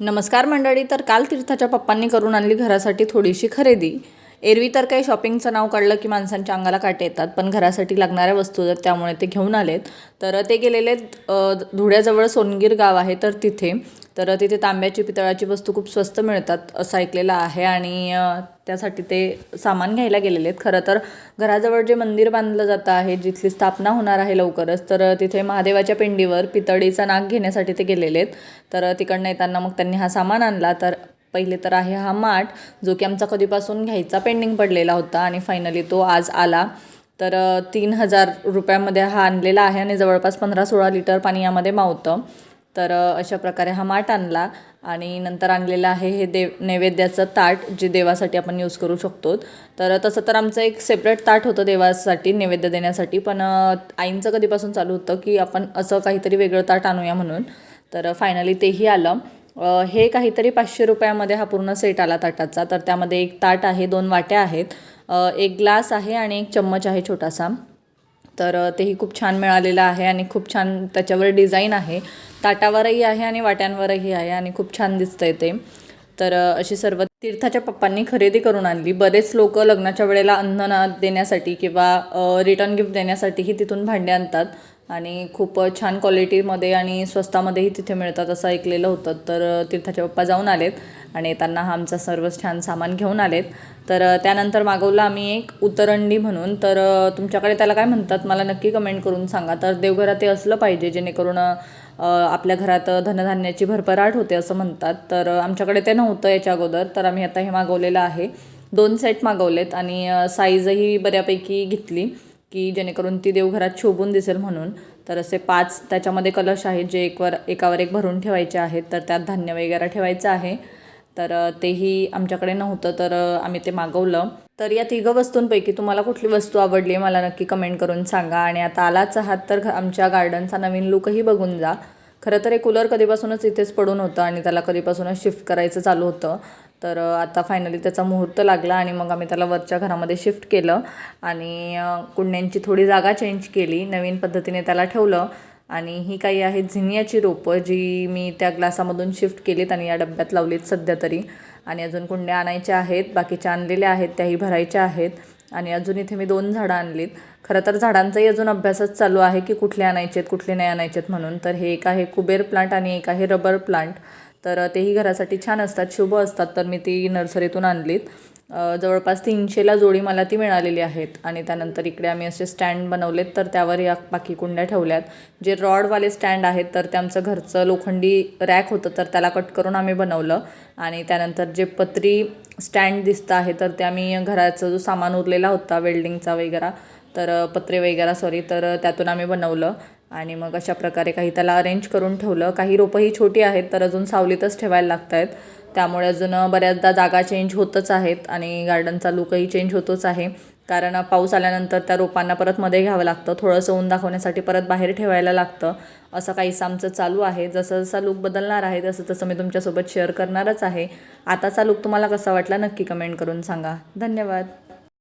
नमस्कार मंडळी तर काल तीर्थाच्या पप्पांनी करून आणली घरासाठी थोडीशी खरेदी. एरवी तर काही शॉपिंगचं नाव काढलं की माणसांच्या अंगाला काटे येतात पण घरासाठी लागणाऱ्या वस्तू जर त्यामुळे ते घेऊन आलेत तर ते गेलेले धुळ्याजवळ सोनगीर गाव आहे तर तिथे. तर तिथे तांब्याची पितळाची वस्तू खूप स्वस्त मिळतात असं ऐकलेलं आहे आणि त्यासाठी ते सामान घ्यायला गेलेले आहेत. खरं तर घराजवळ जे मंदिर बांधलं जातं आहे जिथली स्थापना होणार आहे लवकरच तर तिथे महादेवाच्या पिंडीवर पितळीचा नाग घेण्यासाठी ते गेलेले आहेत. तर तिकडनं येताना मग त्यांनी हा सामान आणला तर पहिले तर आहे हा माठ जो की आमचा कधीपासून घ्यायचा पेंडिंग पडलेला होता आणि फायनली तो आज आला. तर तीन हजार रुपयामध्ये हा आणलेला आहे आणि जवळपास पंधरा सोळा लिटर पाणी यामध्ये मावतं. तर अशा प्रकारे हा माठ आणला आणि नंतर आणलेलं आहे हे देव नैवेद्याचं ताट जे देवासाठी आपण यूज करू शकतो तर तसं तर आमचं एक सेपरेट ताट होतं देवासाठी नैवेद्य देण्यासाठी. पण आईंचं कधीपासून चालू होतं की आपण असं काहीतरी वेगळं ताट आणूया म्हणून. तर फायनली तेही आलं. हे काहीतरी पाचशे रुपयामध्ये हा पूर्ण सेट आला ताटाचा. तर त्यामध्ये एक ताट आहे दोन वाट्या आहेत. एक ग्लास आहे आणि एक चम्मच आहे छोटासा. तर तेही खूप छान मिळालेलं आहे आणि खूप छान त्याच्यावर डिझाईन आहे. ताटावरही आहे आणि वाट्यांवरही आहे आणि खूप छान दिसतंय ते. तर अशी सर्व तीर्थाच्या पप्पांनी खरेदी करून आणली. बरेच लोक लग्नाच्या वेळेला अन्न ना देण्यासाठी किंवा रिटर्न गिफ्ट देण्यासाठीही तिथून भांडे आणतात. आणि खूप छान क्वालिटीमध्ये आणि स्वस्तामध्येही तिथे मिळतात असं ऐकलेलं होतं. तर तीर्थाचे पप्पा जाऊन आलेत आणि येताना हा आमचा सर्वच छान सामान घेऊन आलेत. तर त्यानंतर मागवलं आम्ही एक उतरंडी म्हणून. तर तुमच्याकडे त्याला काय म्हणतात मला नक्की कमेंट करून सांगा. तर देवघरात ते असलं पाहिजे जेणेकरून आपल्या घरात धनधान्याची भरभराट होते असं म्हणतात. तर आमच्याकडे ते नव्हतं याच्या अगोदर. तर आम्ही आता हे मागवलेलं आहे. दोन सेट मागवलेत आणि साईजही बऱ्यापैकी घेतली. की जेणेकरून ती देवघरात शोभून दिसेल म्हणून. तर असे पाच त्याच्यामध्ये कलश आहेत जे एकवर एकावर एक भरून ठेवायचे आहेत. तर त्यात धान्य वगैरे ठेवायचं आहे. तर तेही आमच्याकडे नव्हतं तर आम्ही ते मागवलं. तर या तिघं वस्तूंपैकी तुम्हाला कुठली वस्तू आवडली मला नक्की कमेंट करून सांगा. आणि आता आलाच आहात तर घ- आमच्या गार्डनचा नवीन लुकही बघून जा. खरं तर हे कूलर कधीपासूनच इथेच पडून होतं आणि त्याला कधीपासूनच शिफ्ट करायचं चालू होतं. तर आता फायनली त्याचा मुहूर्त लागला आणि मग आम्ही त्याला वरच्या घरामध्ये शिफ्ट केलं आणि कुंड्यांची थोडी जागा चेंज केली नवीन पद्धतीने त्याला ठेवलं आणि ही काही आहेत झिनियाची रोपं जी मी त्या ग्लासामधून शिफ्ट केलीत आणि या डब्यात लावलीत सध्या तरी. आणि अजून कुंड्या आणायच्या आहेत बाकीच्या आणलेल्या आहेत त्याही भरायच्या आहेत आणि अजून इथे मी दोन झाडं आणलीत. खरं तर झाडांचाही अजून अभ्यासच चालू आहे की कुठले आणायचे आहेत कुठले नाही आणायचे आहेत म्हणून. तर हे एक आहे कुबेर प्लांट आणि एक आहे रबर प्लांट तर तेही घरासाठी छान असतात शुभ असतात तर मी ती नर्सरीतून आणलीत. जवळपास तीनशेला जोडी मला ती मिळालेली आहेत आणि त्यानंतर इकडे आम्ही असे स्टँड बनवलेत तर त्यावर या बाकी कुंड्या ठेवल्यात. जे रॉडवाले स्टँड आहेत तर ते आमचं घरचं लोखंडी रॅक होतं तर त्याला कट करून आम्ही बनवलं. आणि त्यानंतर जे पत्री स्टँड दिसतं आहे तर ते आम्ही घराचं जो सामान उरलेला होता वेल्डिंगचा वगैरे तर पत्रे वगैरे सॉरी तर त्यातून आम्ही बनवलं आणि मग अशा प्रकारे काही त्याला अरेंज करून ठेवलं. काही रोपं ही छोटी आहेत तर अजून सावलीतच ठेवायला लागत आहेत त्यामुळे अजून बऱ्याचदा जागा चेंज होतच आहेत आणि गार्डनचा लुकही चेंज होतोच आहे. कारण पाऊस आल्यानंतर त्या रोपांना परत मध्ये घ्यावं लागतं. थोडंसं ऊन दाखवण्यासाठी परत बाहेर ठेवायला लागतं. असं काहीसं आमचं चालू आहे. जसं जसा लुक बदलणार आहे तसं तसं मी तुमच्यासोबत शेअर करणारच आहे. आताचा लुक तुम्हाला कसा वाटला नक्की कमेंट करून सांगा. धन्यवाद.